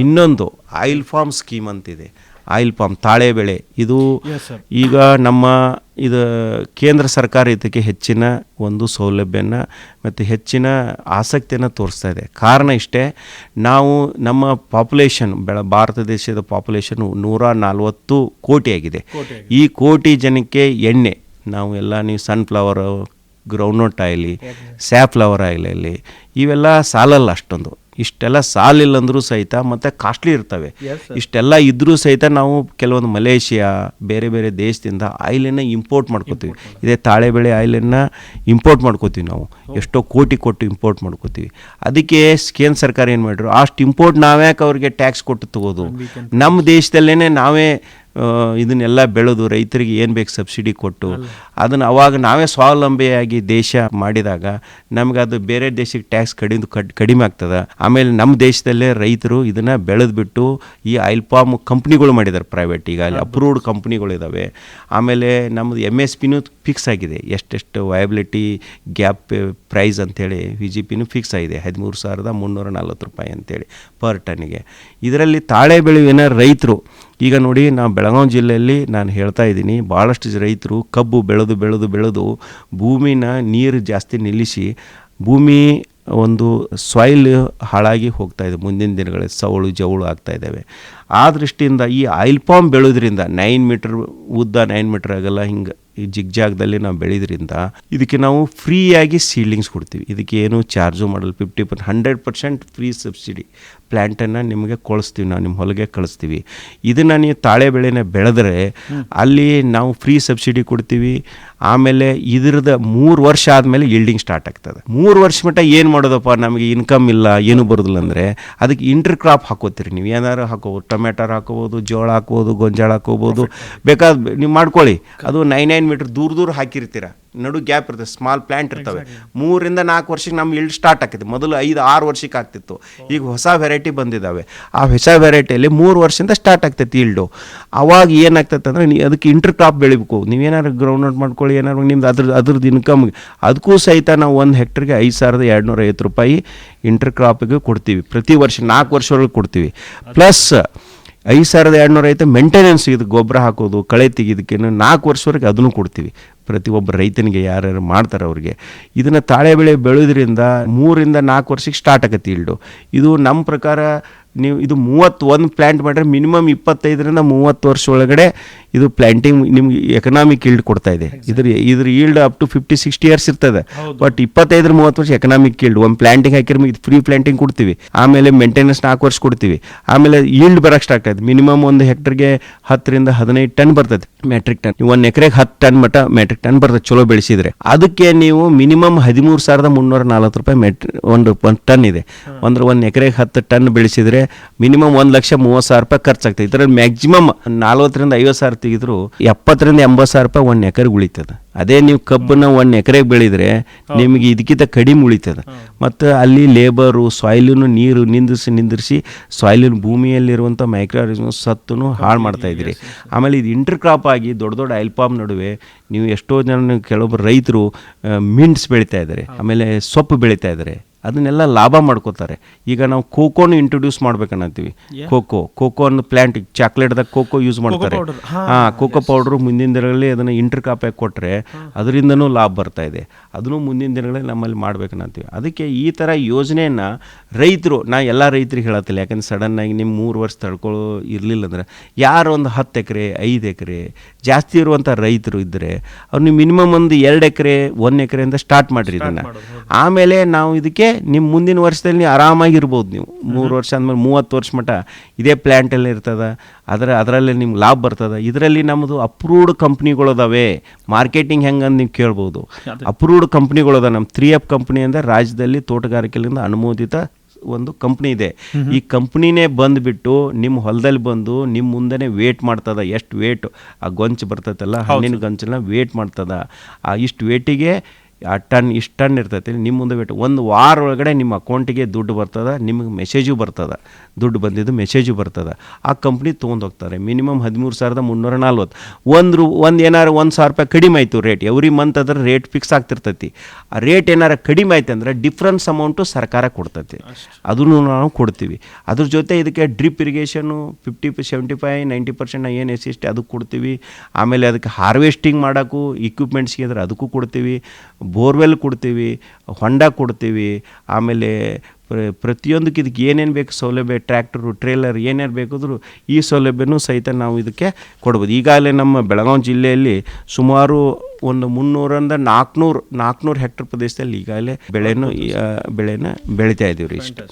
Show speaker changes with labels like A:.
A: ಇನ್ನೊಂದು oil farm scheme ಅಂತಿದೆ. Oil palm ತಾಳೆ ಬೆಳೆ. ಇದು ಈಗ ನಮ್ಮ ಇದು ಕೇಂದ್ರ ಸರ್ಕಾರ ಇದಕ್ಕೆ ಹೆಚ್ಚಿನ ಒಂದು ಸೌಲಭ್ಯನ ಮತ್ತು ಹೆಚ್ಚಿನ ಆಸಕ್ತಿಯನ್ನು ತೋರಿಸ್ತಾ ಇದೆ. ಕಾರಣ ಇಷ್ಟೇ ನಾವು ನಮ್ಮ ಪಾಪ್ಯುಲೇಷನ್ ಬೆಳ ಭಾರತ ದೇಶದ ಪಾಪ್ಯುಲೇಷನ್ ನೂರ ನಲ್ವತ್ತು ಕೋಟಿ ಆಗಿದೆ. ಈ ಕೋಟಿ ಜನಕ್ಕೆ ಎಣ್ಣೆ ನಾವು ಎಲ್ಲ ನೀವು ಸನ್ಫ್ಲವರು ಗ್ರೌಂಡ್ನಟ್ ಆಯಿಲಿ ಸ್ಯಾಫ್ಲವರ್ ಆಯಿಲಲ್ಲಿ ಇವೆಲ್ಲ ಸಾಲಲ್ಲ ಅಷ್ಟೊಂದು. ಇಷ್ಟೆಲ್ಲ ಸಾಲಿಲ್ಲ ಅಂದರೂ ಸಹಿತ ಮತ್ತು ಕಾಸ್ಟ್ಲಿ ಇರ್ತವೆ. ಇಷ್ಟೆಲ್ಲ ಇದ್ದರೂ ಸಹಿತ ನಾವು ಕೆಲವೊಂದು ಮಲೇಷಿಯಾ ಬೇರೆ ಬೇರೆ ದೇಶದಿಂದ ಆಯಿಲನ್ನು ಇಂಪೋರ್ಟ್ ಮಾಡ್ಕೋತೀವಿ. ಇದೇ ತಾಳೆಬೆಳೆ ಆಯಿಲನ್ನು ಇಂಪೋರ್ಟ್ ಮಾಡ್ಕೋತೀವಿ ನಾವು. ಎಷ್ಟೋ ಕೋಟಿ ಕೊಟ್ಟು ಇಂಪೋರ್ಟ್ ಮಾಡ್ಕೋತೀವಿ. ಅದಕ್ಕೆ ಕೇಂದ್ರ ಸರ್ಕಾರ ಏನು ಮಾಡಿದ್ರು ಅಷ್ಟು ಇಂಪೋರ್ಟ್ ನಾವ್ಯಾಕೆ ಅವ್ರಿಗೆ ಟ್ಯಾಕ್ಸ್ ಕೊಟ್ಟು ತಗೋದು. ನಮ್ಮ ದೇಶದಲ್ಲೇ ನಾವೇ ಇದನ್ನೆಲ್ಲ ಬೆಳೆದು ರೈತರಿಗೆ ಏನು ಬೇಕು ಸಬ್ಸಿಡಿ ಕೊಟ್ಟು ಅದನ್ನು ಅವಾಗ ನಾವೇ ಸ್ವಾವಲಂಬಿಯಾಗಿ ದೇಶ ಮಾಡಿದಾಗ ನಮ್ಗೆ ಅದು ಬೇರೆ ದೇಶಕ್ಕೆ ಟ್ಯಾಕ್ಸ್ ಕಡಿಮೆ ಕಡ್ ಕಡಿಮೆ ಆಗ್ತದೆ. ಆಮೇಲೆ ನಮ್ಮ ದೇಶದಲ್ಲೇ ರೈತರು ಇದನ್ನು ಬೆಳೆದ್ಬಿಟ್ಟು ಈ ಆಯಿಲ್ ಪಾಮ್ ಕಂಪ್ನಿಗಳು ಮಾಡಿದ್ದಾರೆ ಪ್ರೈವೇಟ್ ಈಗ ಅಲ್ಲಿ ಅಪ್ರೂವ್ಡ್ ಕಂಪ್ನಿಗಳಿದ್ದಾವೆ ಆಮೇಲೆ ನಮ್ಮದು ಎಂ ಎಸ್ ಪಿನೂ ಫಿಕ್ಸ್ ಆಗಿದೆ. ಎಷ್ಟೆಷ್ಟು ವಯಬಿಲಿಟಿ ಗ್ಯಾಪ್ ಪ್ರೈಸ್ ಅಂತೇಳಿ ವಿ ಜಿ ಪಿನೂ ಫಿಕ್ಸ್ ಆಗಿದೆ. ಹದಿಮೂರು ಸಾವಿರದ ಮುನ್ನೂರ ನಲ್ವತ್ತು ರೂಪಾಯಿ ಅಂತೇಳಿ ಪರ್ ಟನ್ಗೆ ಇದರಲ್ಲಿ ತಾಳೆ ಬೆಳೆಯುವಿನ ರೈತರು ಈಗ ನೋಡಿ ನಾವು ಬೆಳಗಾವಿ ಜಿಲ್ಲೆಯಲ್ಲಿ ನಾನು ಹೇಳ್ತಾ ಇದ್ದೀನಿ ಭಾಳಷ್ಟು ರೈತರು ಕಬ್ಬು ಬೆಳೆದು ಬೆಳೆದು ಬೆಳೆದು ಭೂಮಿನ ನೀರು ಜಾಸ್ತಿ ನಿಲ್ಲಿಸಿ ಭೂಮಿ ಒಂದು ಸಾಯಿಲ್ ಹಾಳಾಗಿ ಹೋಗ್ತಾ ಇದೆ. ಮುಂದಿನ ದಿನಗಳಲ್ಲಿ ಸವಳು ಜವಳು ಆಗ್ತಾ ಇದ್ದಾವೆ. ಆ ದೃಷ್ಟಿಯಿಂದ ಈ ಆಯಿಲ್ ಪಾಮ್ ಬೆಳೆದ್ರಿಂದ ನೈನ್ ಮೀಟ್ರ್ ಉದ್ದ ನೈನ್ ಮೀಟ್ರ್ ಆಗಲ್ಲ, ಹಿಂಗೆ ಈ ಜಿಗ್ ಜಾಗದಲ್ಲಿ ನಾವು ಬೆಳೆಯೋದ್ರಿಂದ ಇದಕ್ಕೆ ನಾವು ಫ್ರೀಯಾಗಿ ಸೀಡ್ಲಿಂಗ್ಸ್ ಕೊಡ್ತೀವಿ. ಇದಕ್ಕೆ ಏನು ಚಾರ್ಜು ಮಾಡಲ್ಲ. Fifty per hundred percent free subsidy. ಪ್ಲ್ಯಾಂಟನ್ನು ನಿಮಗೆ ಕೊಳಿಸ್ತೀವಿ ನಾವು ನಿಮ್ಮ ಹೊಲಗೆ ಕಳಿಸ್ತೀವಿ. ಇದನ್ನು ನೀವು ತಾಳೆ ಬೆಳೆನ ಬೆಳೆದ್ರೆ ಅಲ್ಲಿ ನಾವು ಫ್ರೀ ಸಬ್ಸಿಡಿ ಕೊಡ್ತೀವಿ. ಆಮೇಲೆ ಇದ್ರದ ಮೂರು ವರ್ಷ ಆದಮೇಲೆ ಇಲ್ಡಿಂಗ್ ಸ್ಟಾರ್ಟ್ ಆಗ್ತದೆ. ಮೂರು ವರ್ಷ ಮಟ್ಟ ಏನು ಮಾಡೋದಪ್ಪ? ನಮಗೆ ಇನ್ಕಮ್ ಇಲ್ಲ ಏನು ಬರೋದಿಲ್ಲ ಅಂದರೆ ಅದಕ್ಕೆ ಇಂಟರ್ ಕ್ರಾಪ್ ಹಾಕೋತೀರಿ ನೀವು. ಏನಾರು ಹಾಕೋಬೋದು ಟೊಮೆಟೊರ್ ಹಾಕೋಬೋದು ಜೋಳ ಹಾಕ್ಬೋದು ಗೊಂಜಾಳ ಹಾಕೋಬೋದು. ಬೇಕಾದ ನೀವು ಮಾಡ್ಕೊಳ್ಳಿ. ಅದು ನೈನ್ ನೈನ್ ಮೀಟ್ರ್ ದೂರ ದೂರ ಹಾಕಿರ್ತೀರ. ನಡು ಗ್ಯಾಪ್ ಇರ್ತದೆ ಸ್ಮಾಲ್ ಪ್ಲ್ಯಾಂಟ್ ಇರ್ತವೆ. ಮೂರಿಂದ ನಾಲ್ಕು ವರ್ಷಕ್ಕೆ ನಮ್ಮ ಇಲ್ಡ್ ಸ್ಟಾರ್ಟ್ ಆಗ್ತೈತೆ ಮೊದಲು ಐದು ಆರು ವರ್ಷಕ್ಕೆ ಆಗ್ತಿತ್ತು. ಈಗ ಹೊಸ ವೆರೈಟಿ ಬಂದಿದ್ದಾವೆ ಆ ಹೊಸ ವೆರೈಟಿಯಲ್ಲಿ ಮೂರು ವರ್ಷದಿಂದ ಸ್ಟಾರ್ಟ್ ಆಗ್ತೈತಿ ಇಲ್ಡು ಅವಾಗ ಏನಾಗ್ತೈತೆ ಅಂದರೆ ನೀ ಅದಕ್ಕೆ ಇಂಟರ್ ಕ್ರಾಪ್ ಬೆಳಿಬೇಕು. ನೀವೇನಾದ್ರು ಗ್ರೌಂಡ್ನಟ್ ಮಾಡ್ಕೊಳ್ಳಿ ಏನಾದ್ರು ನಿಮ್ದು ಅದ್ರ ಅದ್ರದ್ದು ಇನ್ಕಮ್ ಅದಕ್ಕೂ ಸಹಿತ ನಾವು ಒಂದು ಹೆಕ್ಟರ್ಗೆ ಐದು ಸಾವಿರದ ಎರಡುನೂರ ಐವತ್ತು ರೂಪಾಯಿ ಇಂಟರ್ ಕ್ರಾಪಿಗೆ ಕೊಡ್ತೀವಿ. ಪ್ರತಿ ವರ್ಷ ನಾಲ್ಕು ವರ್ಷವರೆಗೂ ಕೊಡ್ತೀವಿ. ಪ್ಲಸ್ ಐದು ಸಾವಿರದ ಎರಡುನೂರ ಐತೆ ಮೇಂಟೆನೆನ್ಸ್ ಇದು ಗೊಬ್ಬರ ಹಾಕೋದು ಕಳೆ ತೆಗಿಯೋದಕ್ಕೆ ನಾಲ್ಕು ವರ್ಷವರೆಗೆ ಅದನ್ನು ಕೊಡ್ತೀವಿ. ಪ್ರತಿಯೊಬ್ಬ ರೈತನಿಗೆ ಯಾರ್ಯಾರು ಮಾಡ್ತಾರೆ ಅವ್ರಿಗೆ. ಇದನ್ನು ತಾಳೆ ಬೆಳೆ ಬೆಳೆಯೋದ್ರಿಂದ ಮೂರಿಂದ ನಾಲ್ಕು ವರ್ಷಕ್ಕೆ ಸ್ಟಾರ್ಟ್ ಆಗತ್ತೆ ಇಲ್ಡು. ಇದು ನಮ್ಮ ಪ್ರಕಾರ ನೀವು ಇದು ಮೂವತ್ತು ಒಂದು ಪ್ಲ್ಯಾಂಟ್ ಮಾಡಿದ್ರೆ ಮಿನಿಮಮ್ ಇಪ್ಪತ್ತೈದರಿಂದ ಮೂವತ್ತು ವರ್ಷ ಒಳಗಡೆ ಇದು ಪ್ಲ್ಯಾಂಟಿಂಗ್ ನಿಮ್ಗೆ ಎಕನಾಮಿಕ್ ಈಲ್ಡ್ ಕೊಡ್ತಾ ಇದೆ. ಇದ್ರ ಇದ್ರ yield up to fifty sixty years ಇರ್ತದೆ. ಬಟ್ ಇಪ್ಪತ್ತೈದರ ಮೂವತ್ತು ವರ್ಷ ಎಕನಾಮಿಕ್ ಈಲ್ಡ್ ಒಂದು ಪ್ಲ್ಯಾಂಟಿಂಗ್ ಹಾಕಿದ್ರೆ ಇದು ಫ್ರೀ ಪ್ಲ್ಯಾಂಟಿಂಗ್ ಕೊಡ್ತೀವಿ. ಆಮೇಲೆ ಮೇಂಟೆನೆನ್ಸ್ ನಾಲ್ಕು ವರ್ಷ ಕೊಡ್ತೀವಿ. ಆಮೇಲೆ ಈಲ್ಡ್ ಬರಕ್ಕೆ ಸ್ಟಾರ್ಟ್ ಆಯ್ತು. ಮಿನಿಮಮ್ ಒಂದು ಹೆಕ್ಟರ್ಗೆ ಹತ್ತರಿಂದ ಹದಿನೈದು ಟನ್ ಬರ್ತದೆ ಮೆಟ್ರಿಕ್ ಟನ್ ಒಂದು ಎಕರೆಗೆ ಹತ್ತು ಟನ್ ಮಟ್ಟ ಮೆಟ್ರಿಕ್ ಟನ್ ಬರ್ತದೆ ಚಲೋ ಬೆಳೆಸಿದ್ರೆ. ಅದಕ್ಕೆ ನೀವು ಮಿನಿಮಮ್ ಹದಿಮೂರು ಸಾವಿರದ ಮುನ್ನೂರ ನಲ್ವತ್ತು ರೂಪಾಯಿ ಮೆಟ್ರಿ ಒಂದು ಒಂದು ಟನ್ ಇದೆ. ಅಂದ್ರೆ ಒಂದು ಎಕರೆಗೆ ಹತ್ತು ಟನ್ ಬೆಳೆಸಿದ್ರೆ ಮಿನಿಮಮ್ ಒಂದು ಲಕ್ಷ ಮೂವತ್ತು ಸಾವಿರ ರೂಪಾಯಿ ಖರ್ಚಾಗ್ತದೆ. ಇದರಲ್ಲಿ ಮ್ಯಾಕ್ಸಿಮಮ್ ನಲ್ವತ್ತರಿಂದ ಐವತ್ತು ಸಾವಿರ ತೆಗೆದ್ರು ಎಪ್ಪತ್ತರಿಂದ ಎಂಬತ್ತು ಸಾವಿರ ರೂಪಾಯಿ ಒಂದು ಎಕರೆಗೆ ಉಳಿತದೆ. ಅದೇ ನೀವು ಕಬ್ಬನ್ನ ಒಂದು ಎಕರೆಗೆ ಬೆಳೆದ್ರೆ ನಿಮಗೆ ಇದಕ್ಕಿಂತ ಕಡಿಮೆ ಉಳಿತದೆ. ಮತ್ತು ಅಲ್ಲಿ ಲೇಬರು ಸಾಯಿಲನ್ನು ನೀರು ನಿಂದಿಸಿ ನಿಂದಿರಿಸಿ ಸಾಯಿಲಿನ ಭೂಮಿಯಲ್ಲಿರುವಂಥ ಮೈಕ್ರೋ ಸತ್ತನ್ನು ಹಾಳು ಮಾಡ್ತಾ ಇದ್ದೀರಿ. ಆಮೇಲೆ ಇದು ಇಂಟರ್ ಕ್ರಾಪ್ ಆಗಿ ದೊಡ್ಡ ದೊಡ್ಡ ಆಯಿಲ್ ಪಾಮ್ ನಡುವೆ ನೀವು ಎಷ್ಟೋ ಜನ ಕೆಲವೊಬ್ಬರು ರೈತರು ಮಿಂಟ್ಸ್ ಬೆಳೀತಾ ಇದ್ದಾರೆ. ಆಮೇಲೆ ಸೊಪ್ಪು ಬೆಳೀತಾ ಇದ್ದಾರೆ. ಅದನ್ನೆಲ್ಲ ಲಾಭ ಮಾಡ್ಕೋತಾರೆ. ಈಗ ನಾವು ಕೋಕೋನ ಇಂಟ್ರೊಡ್ಯೂಸ್ ಮಾಡ್ಬೇಕನ್ನತ್ತೀವಿ. ಕೋಕೋ ಕೋಕೋ ಅನ್ನೋ ಪ್ಲಾಂಟ್ ಚಾಕ್ಲೇಟ್ದಾಗ ಕೋಕೋ ಯೂಸ್ ಮಾಡ್ತಾರೆ.
B: ಹಾ,
A: ಕೋಕೋ ಪೌಡ್ರು ಮುಂದಿನ ದಿನಗಳಲ್ಲಿ ಅದನ್ನು ಇಂಟರ್ ಕೊಟ್ಟರೆ ಅದರಿಂದನೂ ಲಾಭ ಬರ್ತಾ ಇದೆ. ಅದನ್ನು ಮುಂದಿನ ದಿನಗಳಲ್ಲಿ ನಮ್ಮಲ್ಲಿ ಮಾಡ್ಬೇಕನ್ನತ್ತೀವಿ. ಅದಕ್ಕೆ ಈ ಥರ ಯೋಜನೆಯನ್ನು ರೈತರು ನಾ ಎಲ್ಲ ರೈತರಿಗೆ ಹೇಳತ್ತಿಲ್ಲ ಯಾಕಂದ್ರೆ ಸಡನ್ನಾಗಿ ನಿಮ್ಮ ಮೂರು ವರ್ಷ ತಡ್ಕೊಳ್ಳೋ ಇರಲಿಲ್ಲ ಅಂದ್ರೆ ಯಾರು ಒಂದು ಹತ್ತು ಎಕರೆ ಐದು ಎಕರೆ ಜಾಸ್ತಿ ಇರುವಂಥ ರೈತರು ಇದ್ದರೆ ಅವ್ರು ನೀವು ಮಿನಿಮಮ್ ಒಂದು ಎರಡು ಎಕರೆ ಒಂದು ಎಕರೆಯಿಂದ ಸ್ಟಾರ್ಟ್ ಮಾಡಿರಿ ಇದನ್ನು. ಆಮೇಲೆ ನಾವು ಇದಕ್ಕೆ ನಿಮ್ಮ ಮುಂದಿನ ವರ್ಷದಲ್ಲಿ ನೀವು ಆರಾಮಾಗಿರ್ಬೋದು ನೀವು. ಮೂರು ವರ್ಷ ಅಂದಮೇಲೆ ಮೂವತ್ತು ವರ್ಷ ಮಟ್ಟ ಇದೇ ಪ್ಲ್ಯಾಂಟಲ್ಲಿ ಇರ್ತದೆ. ಅದರ ಅದರಲ್ಲಿ ನಿಮ್ಗೆ ಲಾಭ ಬರ್ತದೆ. ಇದರಲ್ಲಿ ನಮ್ಮದು ಅಪ್ರೂವ್ಡ್ ಕಂಪ್ನಿಗಳದಾವೆ ಮಾರ್ಕೆಟಿಂಗ್ ಹೆಂಗಂದು ನೀವು ಕೇಳ್ಬೋದು. ಅಪ್ರೂವ್ಡ್ ಕಂಪ್ನಿಗಳದ ನಮ್ಮ ತ್ರೀ ಎಫ್ ಕಂಪ್ನಿ ಅಂದರೆ ರಾಜ್ಯದಲ್ಲಿ ತೋಟಗಾರಿಕೆಯಿಂದ ಅನುಮೋದಿತ ಒಂದು ಕಂಪ್ನಿ ಇದೆ. ಈ ಕಂಪ್ನಿನೇ ಬಂದುಬಿಟ್ಟು ನಿಮ್ಮ ಹೊಲದಲ್ಲಿ ಬಂದು ನಿಮ್ಮ ಮುಂದೆನೇ ವೇಟ್ ಮಾಡ್ತದ. ಎಷ್ಟು ವೇಟ್ ಆ ಗೊಂಚು ಬರ್ತೈತಲ್ಲ ಹಣ್ಣಿನ ಗೊಂಚಲ್ಲ ವೇಟ್ ಮಾಡ್ತದ. ಆ ಇಷ್ಟು ವೇಟಿಗೆ ಆ ಟನ್ ಇಷ್ಟು ಟನ್ ಇರ್ತೈತಿ ನಿಮ್ಮ ಮುಂದೆ ಬಿಟ್ಟು ಒಂದು ವಾರ ಒಳಗಡೆ ನಿಮ್ಮ ಅಕೌಂಟಿಗೆ ದುಡ್ಡು ಬರ್ತದೆ ನಿಮಗೆ ಮೆಸೇಜು ಬರ್ತದೆ. ದುಡ್ಡು ಬಂದಿದ್ದು ಮೆಸೇಜು ಬರ್ತದೆ. ಆ ಕಂಪ್ನಿ ತೊಗೊಂಡು ಹೋಗ್ತಾರೆ. ಮಿನಿಮಮ್ ಹದಿಮೂರು ಸಾವಿರದ ಮುನ್ನೂರ ನಲ್ವತ್ತು. ಒಂದು ರೂ ಒಂದು ಏನಾರು ಒಂದು ಸಾವಿರ ರೂಪಾಯಿ ಕಡಿಮೆ ಆಯಿತು ರೇಟ್ ಎವ್ರಿ ಮಂತ್ ಅದ್ರ ರೇಟ್ ಫಿಕ್ಸ್ ಆಗ್ತಿರ್ತೈತಿ. ಆ ರೇಟ್ ಏನಾರು ಕಡಿಮೆ ಆಯ್ತು ಅಂದ್ರೆ ಡಿಫ್ರೆನ್ಸ್ ಅಮೌಂಟು ಸರ್ಕಾರ ಕೊಡ್ತೈತಿ. ಅದನ್ನು ನಾವು ಕೊಡ್ತೀವಿ. ಅದ್ರ ಜೊತೆ ಇದಕ್ಕೆ drip irrigation fifty seventy five ninety percent ಏನು ಎಸ್ ಎಸ್ ಅದಕ್ಕೆ ಕೊಡ್ತೀವಿ. ಆಮೇಲೆ ಅದಕ್ಕೆ ಹಾರ್ವೆಸ್ಟಿಂಗ್ ಮಾಡೋಕ್ಕೂ ಇಕ್ವಿಪ್ಮೆಂಟ್ಸ್ಗೆ ಇದ್ರೆ ಅದಕ್ಕೂ ಕೊಡ್ತೀವಿ. ಬೋರ್ವೆಲ್ ಕೊಡ್ತೀವಿ, ಹೊಂಡ ಕೊಡ್ತೀವಿ, ಆಮೇಲೆ ಪ್ರ- ಪ್ರತಿಯೊಂದಕ್ಕೆ ಇದಕ್ಕೆ ಏನೇನು ಬೇಕು ಸೌಲಭ್ಯ, ಟ್ರ್ಯಾಕ್ಟರು, ಟ್ರೇಲರ್ ಏನೇನು ಬೇಕಾದರೂ ಈ ಸೌಲಭ್ಯನೂ ಸಹಿತ ನಾವು ಇದಕ್ಕೆ ಕೊಡ್ಬೋದು. ಈಗಾಗಲೇ ನಮ್ಮ ಬೆಳಗಾವಿ ಜಿಲ್ಲೆಯಲ್ಲಿ ಸುಮಾರು ಒಂದು ಮುನ್ನೂರಿಂದ ನಾಲ್ಕುನೂರು ನಾಲ್ಕುನೂರು ಹೆಕ್ಟರ್ ಪ್ರದೇಶದಲ್ಲಿ ಈಗಾಗಲೇ ಬೆಳೆನೂ ಬೆಳೆನ ಬೆಳಿತಾ ಇದ್ದೀವಿ ರೀ ಇಷ್ಟು